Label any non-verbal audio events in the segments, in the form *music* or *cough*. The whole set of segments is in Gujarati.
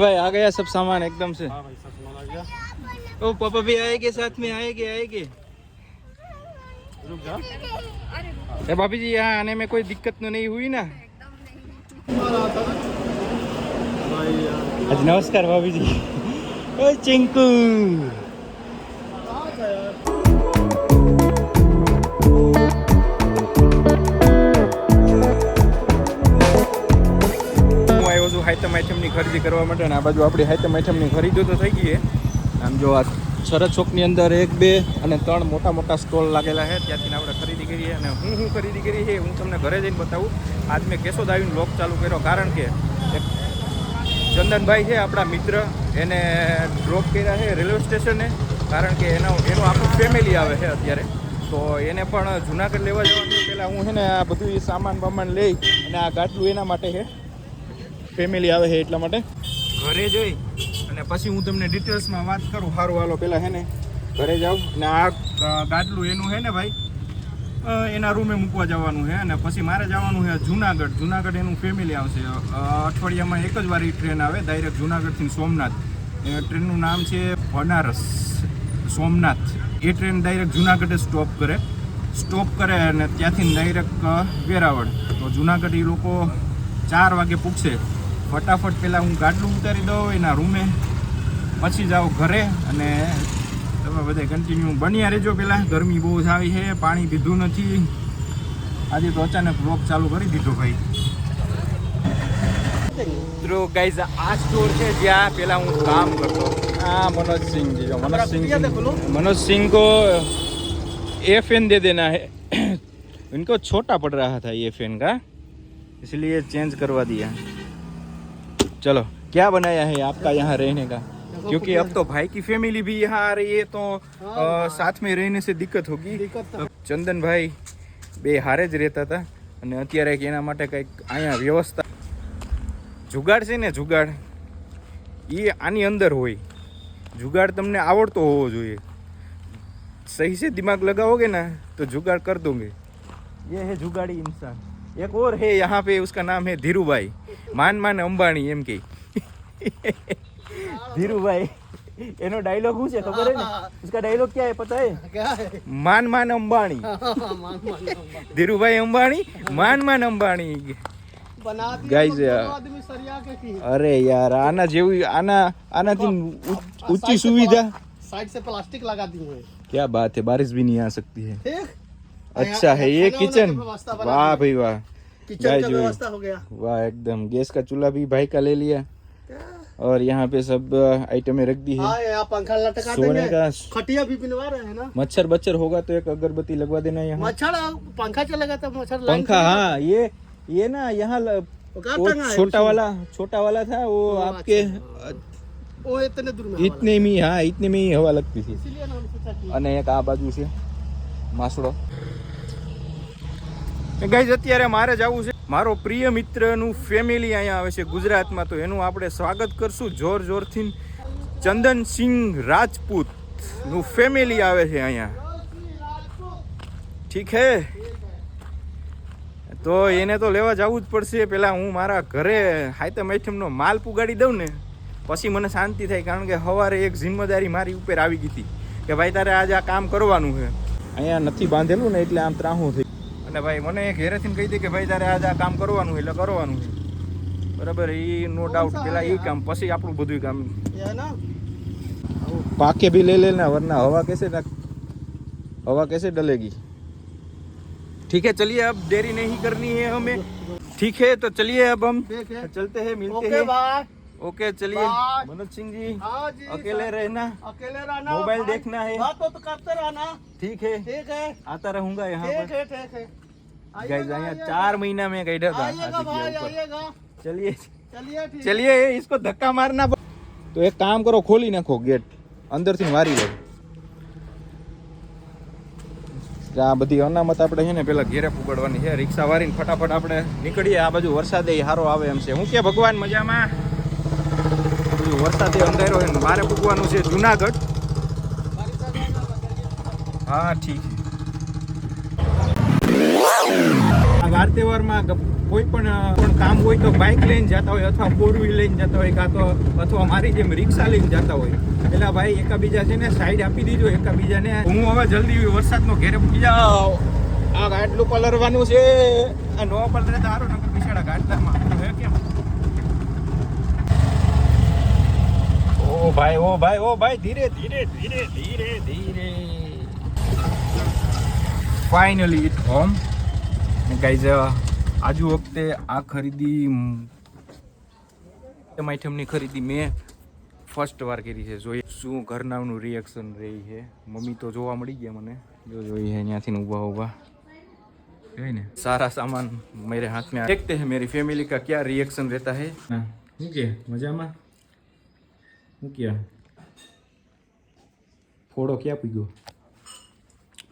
भाई आ गया सब सामान एकदम से। हाँ भाई सब सामान आ गया। ओ पापा भी आएँगे साथ में आएँगे आएँगे। रुक जा। भाभी जी यहाँ आने में कोई दिक्कत तो नहीं हुई ना? आज नमस्कार भाभी जी। ओ चिंकू। હાઈતમ આઈટમની ખરીદી કરવા માટે અને આ બાજુ આપણી હાઈતમ આઈટમની ખરીદી તો થઈ ગઈ આમ જો આ શરદ ચોકની અંદર એક, બે અને ત્રણ મોટા મોટા સ્ટોલ લાગેલા છે. ત્યાંથી આપણે ખરીદી કરીએ અને હું હું ખરીદી કરી છે હું તમને ઘરે જઈને બતાવું. આજ મેં કેશોદ આવીને લોક ચાલુ કર્યો કારણ કે ચંદનભાઈ છે, આપણા મિત્ર. એને ડ્રોપ કર્યા છે રેલવે સ્ટેશને કારણ કે એનો, એનું આખું ફેમિલી આવે છે અત્યારે. તો એને પણ જુનાગઢ લેવા જવાનું પહેલાં હું છે ને આ બધું સામાન બામાન લઈ અને આ ગાટલું એના માટે છે. ફેમિલી આવે છે એટલા માટે. ઘરે જઈ અને પછી હું તમને ડિટેલ્સમાં વાત કરું. સારું હાલો પહેલાં હે ને ઘરે જાઉં ને આ ગાટલું એનું છે ને ભાઈ? એના રૂમે મૂકવા જવાનું છે અને પછી મારે જવાનું છે જુનાગઢ. જુનાગઢ એનું ફેમિલી આવશે. અઠવાડિયામાં એક જ વાર એ ટ્રેન આવે ડાયરેક્ટ જુનાગઢથી સોમનાથ. એ ટ્રેનનું નામ છે બનારસ. સોમનાથ. એ ટ્રેન ડાયરેક્ટ જુનાગઢે સ્ટોપ કરે. સ્ટોપ કરે અને ત્યાંથી ડાયરેક્ટ વેરાવળ. તો જુનાગઢ એ લોકો ચાર વાગે પૂછશે ફટાફટ પહેલાં હું ગાડલું ઉતારી દઉં એના રૂમે પછી જાઓ ઘરે અને તમે બધા કન્ટિન્યુ બન્યા રહેજો પહેલાં ગરમી બહુ જ આવી છે પાણી પીધું નથી આજે તો અચાનક બ્લોક ચાલુ કરી દીધો ભાઈ મિત્રો ગાઈઝ આ સ્ટોર છે જ્યાં પહેલા હું કામ કરતો हाँ मनोज सिंह जी जो मनोज सिंह मनोज सिंह को ए फैन दे देना है इनको छोटा पड़ रहा था ये फैन का इसलिए चेंज करवा दिया चलो क्या बनाया है आपका यहाँ रहने का क्योंकि अब तो भाई की फैमिली भी यहाँ आ रही है तो अ, साथ में रहने से दिक्कत होगी तो ચંદનભાઈ બે હારે જ રહેતા હતા અને અત્યારે કે એના માટે કંઈક અહીંયા વ્યવસ્થા જુગાડ છે ને જુગાડ એ આની અંદર હોય जुगाड़ तुमने आवड़तो होवो જોઈએ सही से दिमाग लगाओगे ना तो जुगाड़ कर दोगे ये है जुगाड़ी इंसान एक और है यहाँ पे उसका नाम है धीरू भाई मान मान अंबाणी एम के। *laughs* धीरू भाई एनो डायलॉग हूँ છે ખબર હે *laughs* उसका डायलॉग क्या है पता है? *laughs* मान मान अंबाणी धीरू भाई अंबाणी मान मान अंबाणी गाइस अरे यार आना जे आना આનાથી ऊँची सुविधा। साइड से प्लास्टिक लगा दी हुए क्या बात है बारिश भी नहीं आ सकती है। अच्छा है ये खाना किचन वाना की व्यवस्था बना वाह दी भाई वाह किचन गाइस, का जो- व्यवस्था हो गया वाह एकदम गैस का चूल्हा भी भाई का ले लिया और यहाँ पे सब आइटमें रख दी है हाँ यहाँ पंखा लटका सोने देंगे का खटिया भी पिनवा रहे हैं ना मच्छर बच्चर होगा तो एक अगरबत्ती लगवा देना यहाँ मच्छर पंखा चलेगा तो मच्छर लाइन पंखा से- हाँ ये ये ना यहाँ ल- वो कहाँ वो टंगा है छोटा उसमें? वाला छोटा वाला था वो वो आपके वो इतने दूर में हवा इतने में ही- हाँ इतने में ही हवा लगती थी लगा। इसीलिए ना हम सोचा कि અને એક આ બાજુ છે માસડો. ગાઈઝ અત્યારે મારે જવું છે. મારો પ્રિય મિત્રનું ફેમિલી અહીંયા આવે છે ગુજરાતમાં. તો એનું આપણે સ્વાગત કરશું જોર જોરથી. ચંદનસિંહ રાજપૂતનું ફેમિલી આવે છે અહીંયા. ઠીક હે? તો એને તો લેવા જવું જ પડશે. પહેલાં હું મારા ઘરે હાઈતમ આઈટમનો માલ પુગાડી દઉં ને, પછી મને શાંતિ થાય, કારણ કે સવારે એક જિમ્મેદારી મારી ઉપર આવી ગઈ હતી કે ભાઈ તારે આજે આ કામ કરવાનું છે. અહીંયા નથી બાંધેલું ને એટલે આમ ત્રાહું થઈ અને ભાઈ મને એક હેરેથી કહી દે કે ભાઈ તારે આજે આ કામ કરવાનું છે એટલે કરવાનું છે બરાબર એ નો ડાઉટ પેલા એ કામ પછી આપણું બધું કામ ये है ना पाके भी ले लेना वरना हवा कैसे ना हवा कैसे डलेगी ठीक है चलिए अब देरी नहीं करनी है हमें ठीक है तो चलिए अब हम ठीक है चलते हैं मिलते ओके हैं बाय ओके चलिए Bye. मनोज सिंह जी हाँ जी अकेले रहना अकेले रहना मोबाइल बात- देखना है। बात तो करते रहना ठीक है ठीक है आता रहूंगा यहाँ ठीक पर है ठीक है गाइस आइएगा, यहाँ आइएगा। चार महीना में गई था आइएगा आज भाई ऊपर आइएगा चलिए चलिए ठीक चलिए इसको धक्का मारना प- तो एक काम करो खोली नाखो गेट અંદરથી વારી લો આ બધી અનામત આપણે છે ને પેલા ઘેરે પુગાડવાની છે રિક્ષા વારીને ફટાફટ આપણે નીકળીએ આ બાજુ વરસાદે સારો આવે એમ છે હું કે ભગવાન મજામાં બધું વરસાદે અંધારો હોય ને મારે પૂગવાનું છે જુનાગઢ. હા, ઠીક. વાર તહેવારમાં કોઈ પણ કામ હોય તો બાઇક લઈને જતા હોય અથવા ફોર વ્હીલ લઈને જતા હોય કાં તો અથવા મારી જેમ રિક્ષા લઈને જતા હોય. એટલે ભાઈ એકાબીજા છે ને સાઈડ આપી દીધો, એકાબીજાને હું હવે જલ્દી વરસાદનો ઘેરે પૂકી જાઉં. આ ગાટલું પલરવાનું છે. આ નો પલરે તો સારું નકર બિચારા ગાટલામાં હવે કેમ ઓ ભાઈ ઓ ભાઈ ઓ ભાઈ ધીરે ધીરે ધીરે ધીરે ધીરે ફાઇનલી ઇટ હોમ ગાઈઝ આજુ વખતે આ ખરીદી આઈટમ આઈટમની ખરીદી મેં ફર્સ્ટ વાર કરી છે જોઈએ શું ઘરનાનું રિએક્શન રહી છે મમ્મી તો જોવા મળી ગયા મને જો જોઈ છે ત્યાંથી ઊભા ઊભા જોઈ ને સારા સામાન मेरे हाथ में देखते हैं मेरी फैमिली का क्या रिएक्शन रहता है શું કે મજામાં શું કે ફોડો ક્યાં પૂગ્યો?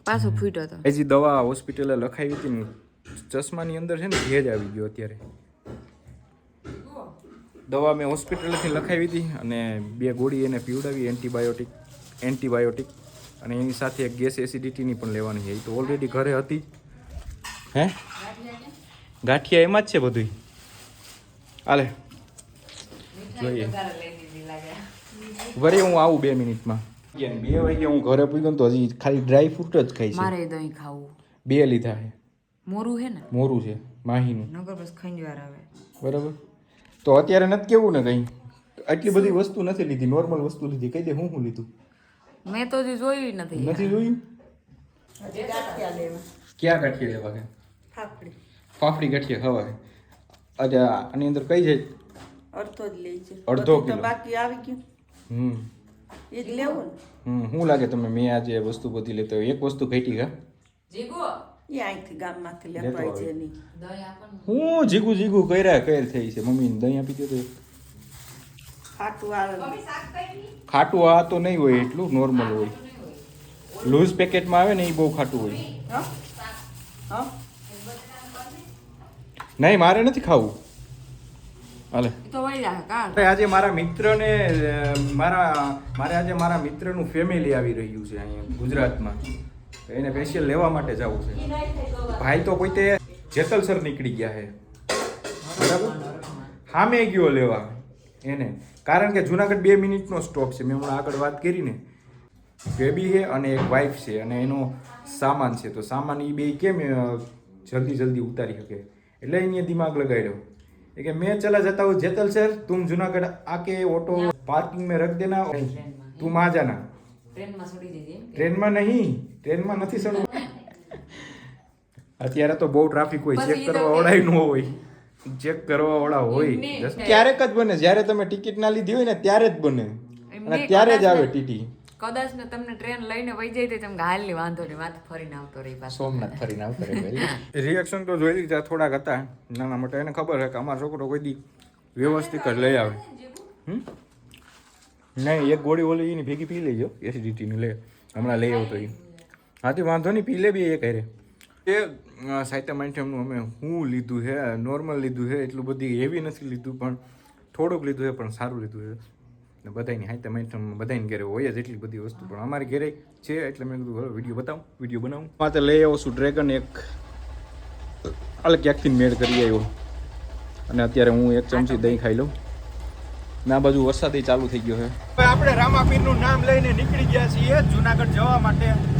પાછો ફૂટ્યો હતો હજી દવા હોસ્પિટલે લખાવી હતી ને ચશ્માની અંદર છે ને ભેજ આવી ગયો અત્યારે. દવા મેં હોસ્પિટલેથી લખાવી હતી અને બે ગોળી એને પીવડાવી એન્ટીબાયોટિક એન્ટીબાયોટિક અને એની સાથે એક ગેસ એસિડિટીની પણ લેવાની છે. એ તો ઓલરેડી ઘરે હતી. હે? ગાંઠિયા એમાં જ છે બધું હાલે. જોઈએ. વરી હું આવું બે મિનિટમાં. બે વાગે હું ઘરે પૂગ્યો ને તો હજી ખાલી ડ્રાય ફ્રૂટ જ ખાઈ છે. મારે દહીં ખાવું. બે લીધા છે. મોરું છે ને? મોરું છે માહીનું. નગર બસ ખંજવાર આવે. બરાબર? તો અત્યારે નથી કેવું ને કંઈ? આટલી બધી વસ્તુ નથી લીધી નોર્મલ વસ્તુ લીધી. કઈ દે હું શું લીધું? મેં તો હજી જોયું નથી. નથી જોયું? ક્યાં ગાંઠિયા લેવા કે ફાફડી. ગાંઠિયા ખાવા અચ્છા આની અંદર કઈ છે? અડધો જ છે. અડધો તો કિલો. બાકી આવી ગયું. હમ. એ જ લેવું હમ શું લાગે તમે મેં આજે વસ્તુ બધી લેતો એક વસ્તુ ઘટી ગા જીગો. એ અહીંથી ગામમાંથી લેતો આવી. છે નહીં હું જીગુ જીગુ કર્યા કર થઈ છે. મમ્મીને દહીં આપી દીધું ખાટું આવે. ખાટું આ તો નહીં હોય એટલું નોર્મલ હોય. લૂઝ પેકેટમાં આવે ને એ બહુ ખાટું હોય. હા? હા? નહીં મારે નથી ખાવું. હાલે. તો આજે મારા મિત્રને મારા મારે આજે મારા મિત્રનું ફેમિલી આવી રહ્યું છે અહીંયા ગુજરાતમાં. એને સ્પેશિયલ લેવા માટે જવું છે. ભાઈ તો પોતે જેતલસર નીકળી ગયા છે. બરાબર? હામે ગયો લેવા. એને. કારણ કે જુનાગઢ બે મિનિટનો સ્ટોપ છે. મેં હમણાં આગળ વાત કરીને બેબી છે અને એક વાઈફ છે અને એનો સામાન છે. તો સામાન એ બે કેમ જલ્દી જલ્દી ઉતારી શકે? એટલે અહીંયા દિમાગ લગાડ્યો. એ કે मैं चला जाता हूँ जेतल सर तुम जूनागढ़ आके ऑटो पार्किंग में रख देना तुम आ जाना ટ્રેનમાં છોડી દેજે એમ કે. ટ્રેનમાં નહીં ટ્રેનમાં નથી સડવું અત્યારે તો બહુ ટ્રાફિક હોય પછી ચેક ઈ તો કરવા કે- વાળા ન હોય ચેક કરવા વાળા હોય એમને- Just ક્યારેક જ બને જ્યારે તમે ટિકિટ ના લીધી હોય ને ત્યારે જ બને એમને અને ત્યારે જ કદાચ આવે ને- ટીટી કદાચ ને તમને ટ્રેન લઈને વહી જાય તો તમે હાલની વાંધો નહીં વાત ફરીને આવતો રહી પાછો. સોમનાથ ફરીને આવતા રિએક્શન *laughs* તો જોઈ લીધા થોડાક હતા નાના મોટા એને ખબર છે કે અમારો છોકરો કોઈ દી વ્યવસ્થિત જ લઈ આવે. હમ? નહીં એક ગોળી ઓલી એની ભેગી પી લેજો એસિડિટીની લે હમણાં લઈ આવતો એ હાથી વાંધો નહીં પી લે બી એ કરે એ સાહિત્ય આઈટમનું અમે હું લીધું છે નોર્મલ લીધું છે એટલું બધી હેવી નથી લીધું પણ થોડુંક લીધું છે પણ સારું લીધું છે. ને બધાની હાઈ તમે બધાની ઘરે હોય જ એટલી બધી વસ્તુ. પણ અમારી ઘરે છે એટલે મેં કીધું વીડિયો બતાવું વીડિયો બનાવું. માથે લઈ આવો છું ડ્રેગન એક અલગ ક્યાંકથી મેળ કરી આવ્યો. અને અત્યારે હું એક ચમચી દહીં ખાઈ લઉં. ના બાજુ વરસાદ ચાલુ થઈ ગયો છે. આપણે રામાપીરનું નામ લઈને નીકળી ગયા છીએ જુનાગઢ જવા માટે.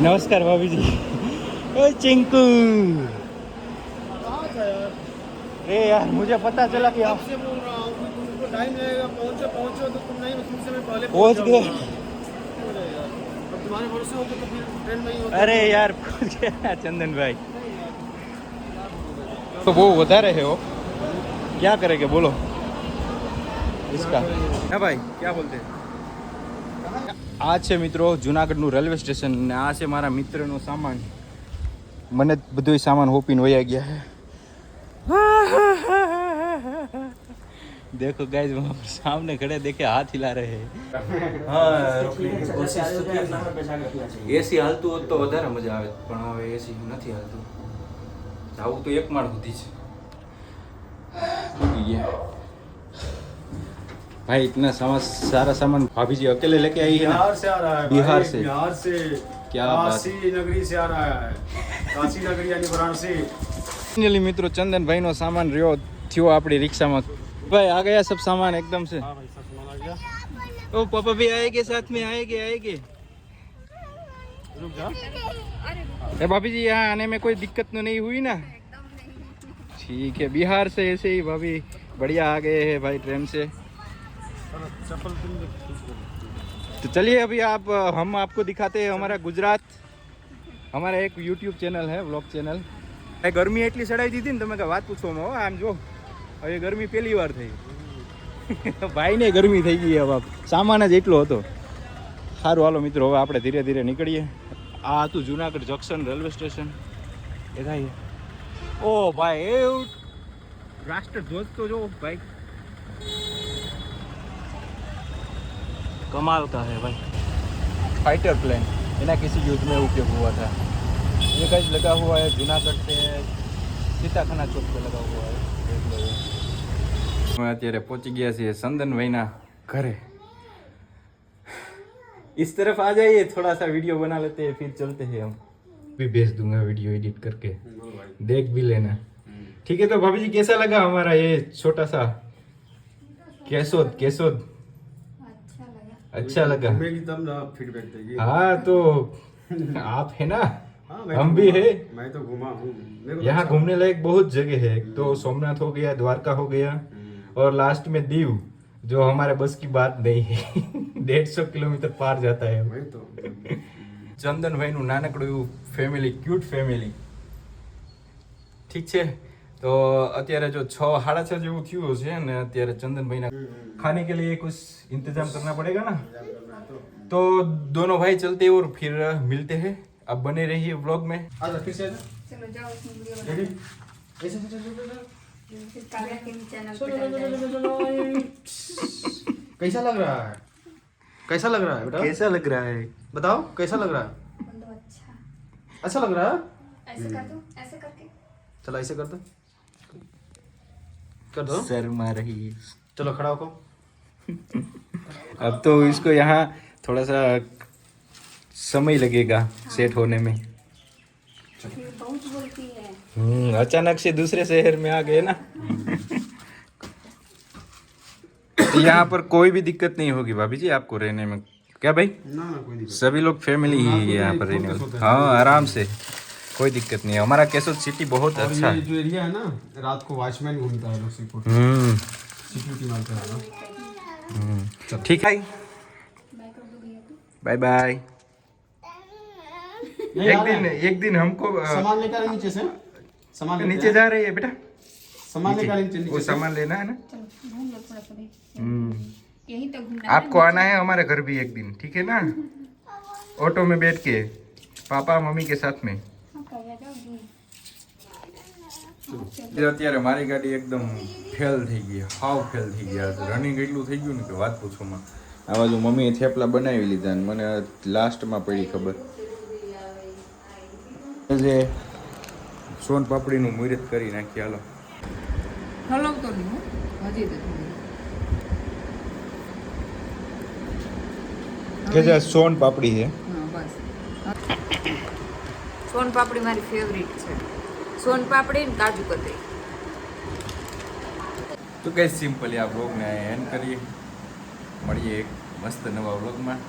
आज नमस्कार भाभी जी ओ चिंकू ए यार मुझे पता चला कि आप से बोल रहा हूँ कि तुमको टाइम लगेगा पहुँचो पहुँचो तो तुम नहीं तुमसे मैं पहले पहुंच गए अरे यार अब तुम्हारे भरोसे होगे तो फिर ट्रेन में ही होता अरे यार पहुंच गया चंदन भाई तो वो વધારે है वो क्या करेंगे बोलो इसका ના ભાઈ क्या बोलते हैं આ છે મિત્રો જુનાગઢનું રેલવે સ્ટેશન ને આ છે મારા મિત્રનો સામાન મને જ બધો સામાન હોપીને વયા ગયા છે देखो गाइस वहाँ पर सामने खड़े देखे हाथ हिला रहे हैं હા રોકડીની કોશિશ તો કરી એસી હાલતું હોત તો વધારે મજા આવે પણ હવે એસી નથી હાલતું જવું તો એક માળ સુધી છે *sighs* ये भाई इतना सामान सारा सामान भाभी जी अकेले लेके आई है ना बिहार से आ रहा है बिहार भाई, से। बिहार से क्या बात। काशी नगरी से आ रहा है काशी नगरी यानी वाराणसी फाइनली મિત્રો ચંદનભાઈ નો સામાન રહ્યો થયો આપણી રિક્ષામાં ભાઈ આ ગયા सब सामान एकदम से हाँ भाई सब सामान आ गया ओ पापा भी आएंगे साथ में आएंगे आएंगे रुक जा ए भाभी जी यहाँ आने में कोई दिक्कत तो नहीं हुई ना ठीक है बिहार से ऐसे ही भाभी बढ़िया आ गए हैं भाई ट्रेन से चप्पल तुम तो चलिए अभी आप हम आपको दिखाते हैं हमारा गुजरात हमारा एक यूट्यूब चैनल है व्लॉग चैनल એ ગરમી એટલી સડાઈ દીધી ને તમે કે વાત પૂછવામાં હો આમ જો હવે ગરમી પહેલી વાર થઈ *laughs* ભાઈને ગરમી થઈ ગઈ હવે સામાન જ એટલો હતો સારું હાલો મિત્રો હવે આપણે ધીરે ધીરે નીકળીએ આ હતું જુનાગઢ જંકશન રેલવે સ્ટેશન એ થાય ઓ ભાઈ એ રાષ્ટ્રધ્વજ તો જો ભાઈ कमाल का है भाई फाइटर प्लेन बिना किसी युद्ध में उपयोग हुआ था ये कहीं लगा हुआ है जूनागढ़ से सीताखाना चौक पे लगा हुआ है देख लो ये અમે અત્યારે પહોંચી ગયા છીએ સંદનભાઈના ઘરે इस तरफ आ जाइए थोड़ा सा वीडियो बना लेते हैं फिर चलते हैं हम भी भेज दूंगा वीडियो एडिट करके देख भी लेना ठीक है तो भाभी जी कैसा लगा हमारा ये छोटा सा केसोद केसोद अच्छा लगा घूमेगी तब ना फीडबैक देगी हाँ तो आप है ना हाँ, मैं हम तो भी घूमा- है मैं तो घूमा हूँ मेरे को यहाँ अच्छा- घूमने लायक बहुत जगह है एक तो सोमनाथ हो गया द्वारका हो गया हम्म। और लास्ट में दीव जो हमारे बस की बात नहीं है डेढ़ सौ किलोमीटर पार जाता है वही तो ચંદનભાઈ નું નાનકડું એવું ફેમિલી ક્યુટ ફેમિલી ઠીક છે तो અત્યારે जो છ સાડા છ જેવું થયું છે ને અત્યારે ચંદનભાઈ ના ખાને કે લીએ कुछ इंतज़ाम करना पड़ेगा ना तो दोनों भाई चलते और फिर मिलते हैं अब बने रहिए व्लॉग में आजा फिर से कैसा लग रहा है कैसा लग रहा है बेटा कैसा लग रहा है बताओ कैसा लग रहा है अच्छा लग रहा है ऐसे कर दो ऐसे करके चलो ऐसे कर दो कर दो। शर्मा रही है चलो खड़ा होको *laughs* अब तो इसको यहाँ थोड़ा सा समय लगेगा हाँ। सेट होने में। फिर बहुत बोलती है हम्म, अचानक से दूसरे शहर में आ गए ना। *laughs* यहाँ पर कोई भी दिक्कत नहीं होगी भाभी जी आपको रहने में। क्या भाई? ना ना कोई दिक्कत सभी लोग फैमिली ही है यहाँ पर रहने वाले। हाँ आराम से। कोई दिक्कत नहीं है। हमारा केसोद सिटी बहुत और अच्छा ये है। जो एरिया है ना रात को वॉचमैन घूमता है लोग सिक्योरिटी हम्म। सिक्योरिटी मारता है ना। हम्म। ठीक है बाय बाय एक दिन एक दिन हमको सामान लेकर नीचे से। सामान नीचे जा रही है बेटा। सामान लेकर नीचे वो सामान लेना है ना। चलो घूम लो थोड़ा थोड़ा हम्म। यही तो घूमना आपको आना है हमारे घर भी एक दिन ठीक है ना? *laughs* ऑटो में बैठ के पापा मम्मी के साथ में। અત્યારે મારી ગાડી એકદમ ફેલ થઈ ગઈ હાવ ફેલ થઈ ગયા રનિંગ એટલું થઈ ગયું ને કે વાત પૂછોમાં આ બાજુ મમ્મીએ થેપલા બનાવી લીધા ને મને લાસ્ટમાં પડી ખબર. જે સોન પાપડીનું મુહૂર્ત કરી નાખી હાલો. હલવતો નહીં હજી તો કે જે સોન પાપડી છે. સોન પાપડી મારી ફેવરિટ છે. સોન પાપડી ને કાજુ કતરી. તો કઈ સિમ્પલી આ બ્લોગને એન્ડ કરીએ. મળીએ એક મસ્ત નવા બ્લોગમાં